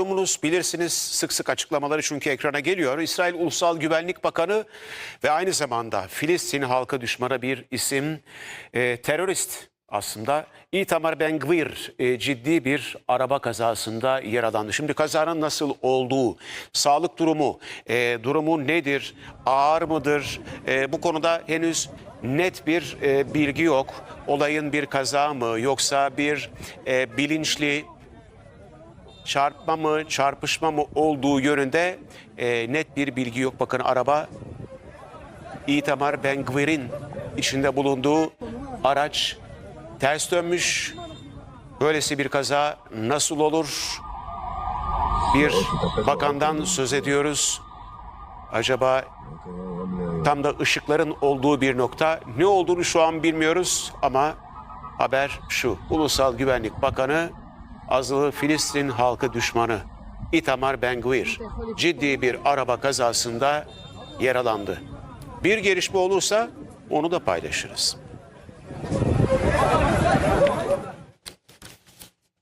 Malumunuz bilirsiniz sık sık açıklamaları çünkü ekrana geliyor. İsrail Ulusal Güvenlik Bakanı ve aynı zamanda Filistin halkı düşmanı bir isim e, terörist aslında Itamar Ben Gvir e, ciddi bir araba kazasında yaralandı. Şimdi kazanın nasıl olduğu, sağlık durumu, e, durumu nedir, ağır mıdır? E, bu konuda henüz net bir e, bilgi yok. Olayın bir kaza mı yoksa bir e, bilinçli çarpma mı, çarpışma mı olduğu yönünde e, net bir bilgi yok. Bakın araba Itamar Ben Gvir'in içinde bulunduğu araç ters dönmüş. Böylesi bir kaza nasıl olur? Bir bakandan söz ediyoruz. Acaba tam da ışıkların olduğu bir nokta ne olduğunu şu an bilmiyoruz ama haber şu. Ulusal Güvenlik Bakanı azılı Filistin halkı düşmanı Itamar Ben-Gvir ciddi bir araba kazasında yaralandı. Bir gelişme olursa onu da paylaşırız.